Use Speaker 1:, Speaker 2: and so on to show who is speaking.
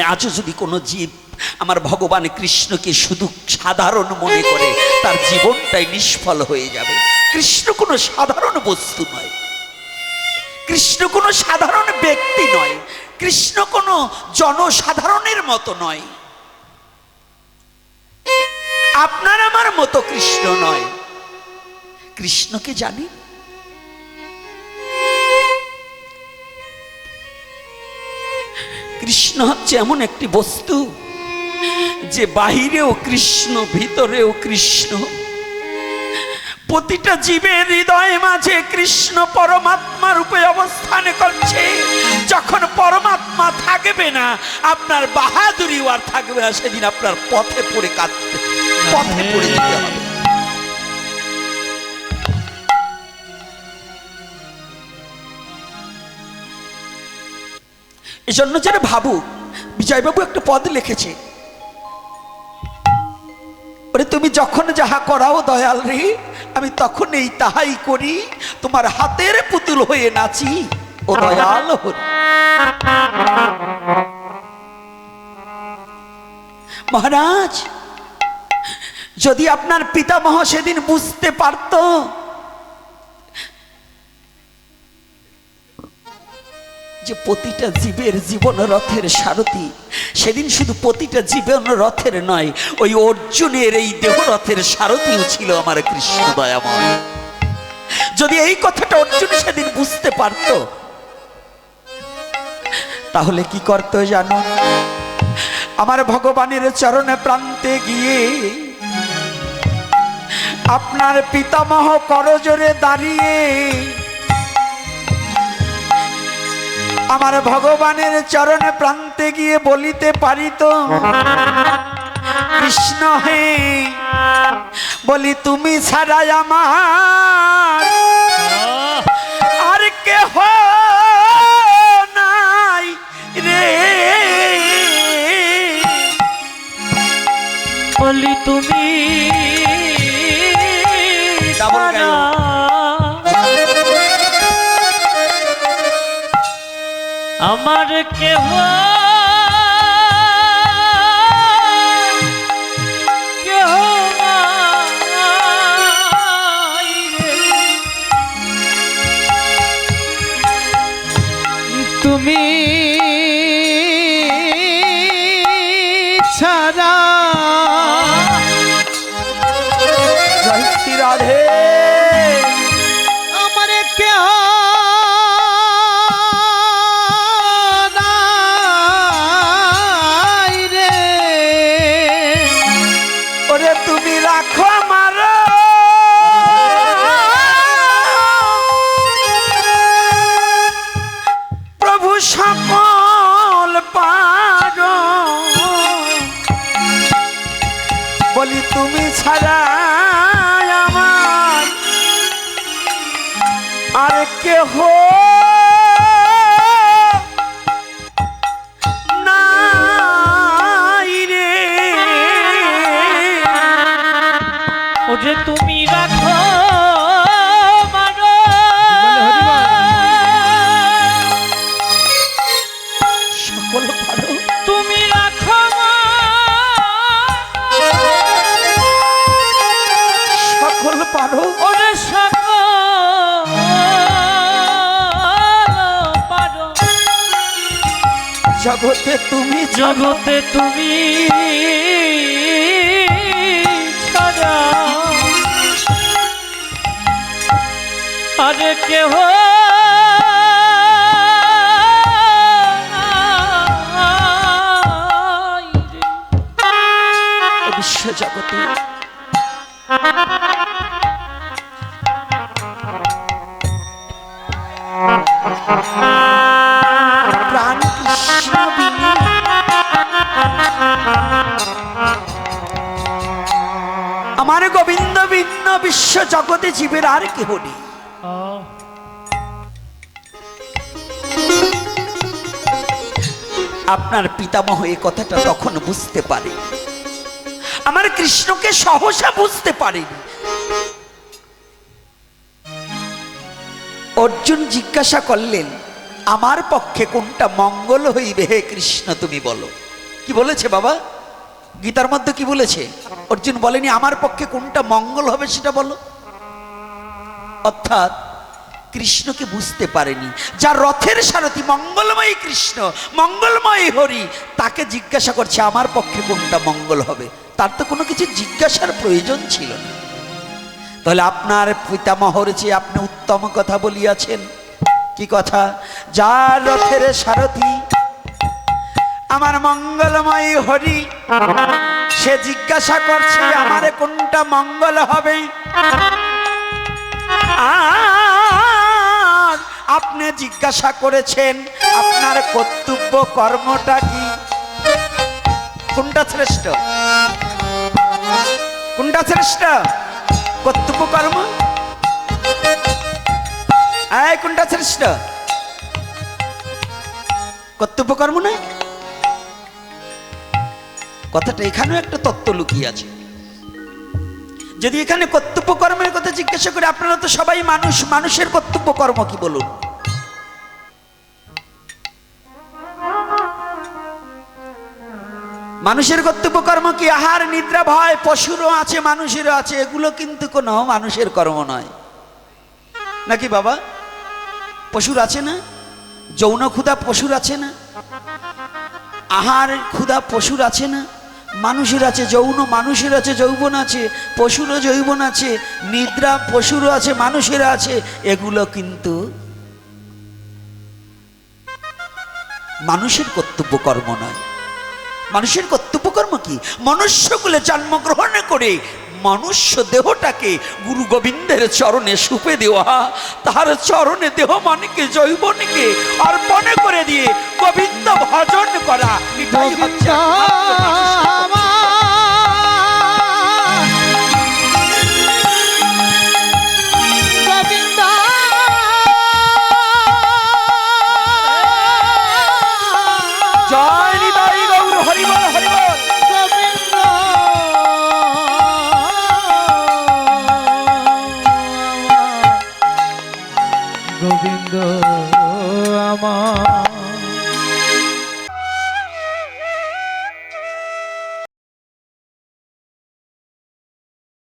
Speaker 1: আজও যদি কোনো জীব আমার ভগবান কৃষ্ণকে শুধু সাধারণ মনে করে, তার জীবনটাই নিষ্ফল হয়ে যাবে। কৃষ্ণ কোনো সাধারণ বস্তু নয়। কৃষ্ণ কোনো সাধারণ ব্যক্তি নয়। কৃষ্ণ কোনো জনসাধারণের মতো নয়। আপনার আমার মতো কৃষ্ণ নয়। কৃষ্ণকে জানি কৃষ্ণ হচ্ছে এমন একটি বস্তু যে বাহিরেও কৃষ্ণ, ভিতরেও কৃষ্ণ। প্রতিটা জীবের হৃদয় মাঝে কৃষ্ণ পরমাত্মা রূপে অবস্থান করছে। যখন পরমাত্মা থাকবে না, আপনার বাহাদুরিও আর থাকবে না, সেদিন আপনার পথে পড়ে কাঁদতে পথে পড়ে যেতে হবে। এই জন্য যেন ভাবু বিজয়বাবু একটা পদ লিখেছে। ওরে, তুমি যখন যাহা করাও দয়াল রে, আমি তখন এই তাহাই করি, তোমার হাতের পুতুল হয়ে নাচি। ও দয়াল হরি। মহারাজ, যদি আপনার পিতামহ সেদিন বুঝতে পারতো যে প্রতিটা জীবের জীবন রথের সারথি, সেদিন শুধু প্রতিটা জীবন রথের নয়, ওই অর্জুনের এই দেহ রথের সারথিও ছিল আমার কৃষ্ণ দয়াময়। যদি এই কথাটা অর্জুন সেদিন বুঝতে পারত, তাহলে কি করতো জানো? আমার ভগবানের চরণে প্রান্তে গিয়ে আপনার পিতামহ করজোরে দাঁড়িয়ে আমার ভগবানের চরণে প্রান্তে গিয়ে বলিতে পারিত কৃষ্ণ হে বলি তুমি ছাড়াই আমার
Speaker 2: আমার কেহ
Speaker 1: বলি তুমি ছাড়া আমার আর কেহ জগতে তুমি
Speaker 2: জগতে তুমি ছাড়া আরে কেহ।
Speaker 1: বিশ্ব জগতে প্রাণ ভিন্ন বিশ্ব জগতে জীবের আর কেহ নেই। আপনার পিতামহ এই কথাটা তখন বুঝতে পারে আমার কৃষ্ণকে সহসা বুঝতে পারেনি। অর্জুন জিজ্ঞাসা করলেন, আমার পক্ষে কোনটা মঙ্গল হইবে হে কৃষ্ণ, তুমি বলো। কি বলেছে বাবা? গীতার মধ্যে কি বলেছে? অর্জুন বলেনি, আমার পক্ষে কোনটা মঙ্গল হবে সেটা বলো। অর্থাৎ কৃষ্ণকে বুঝতে পারেনি। যার রথের সারথি, মঙ্গলময়ী কৃষ্ণ, মঙ্গলময়ী হরি, তাকে জিজ্ঞাসা করছে, আমার পক্ষে কোনটা মঙ্গল হবে? তার তো কোনো কিছু জিজ্ঞাসার প্রয়োজন ছিল না। তাহলে আপনার পিতামহর যে আপনি উত্তম কথা বলিয়াছেন। কি কথা? যার রথের সারথি আমার মঙ্গলময় হরি, সে জিজ্ঞাসা করছে, আমারে কোনটা মঙ্গল হবে? আপনি জিজ্ঞাসা করেছেন, আপনার কর্তব্য কর্মটা কি? কোনটা শ্রেষ্ঠ? কোনটা শ্রেষ্ঠ? কর্তব্য কর্ম? কোনটা শ্রেষ্ঠ? কর্তব্য কর্ম নয়? কথাটা এখানেও একটা তত্ত্ব লুকিয়ে আছে। যদি এখানে কর্তব্য কর্মের কথা জিজ্ঞাসা করে, আপনারা তো সবাই মানুষ, মানুষের কর্তব্য কর্ম কি বলুন? মানুষের কর্তব্য কর্ম কি? আহার, নিদ্রা, ভয়, পশুরও আছে, মানুষেরও আছে, এগুলো কিন্তু কোনো মানুষের কর্ম নয়। নাকি বাবা? পশুর আছে না? যৌন ক্ষুধা পশুর আছে না? আহার ক্ষুধা পশুর আছে না? মানুষের আছে যৌন মানুষের আছে যৌবন আছে পশুরও যৌবন আছে নিদ্রা পশুরও আছে মানুষের আছে এগুলো কিন্তু মানুষের কর্তব্য কর্ম নয়। মানুষের কর্তব্য কর্ম কি? মনুষ্যকুলে জন্মগ্রহণ করে মনুষ্য দেহটাকে গুরু গোবিন্দের চরণে সুপে দেওয়া তাহার চরণে দেহ মানিকে জৈবনীকে অর্পণে করে দিয়ে গোবিন্দ ভজন করা এটাই হচ্ছে
Speaker 2: গোবিন্দ আমার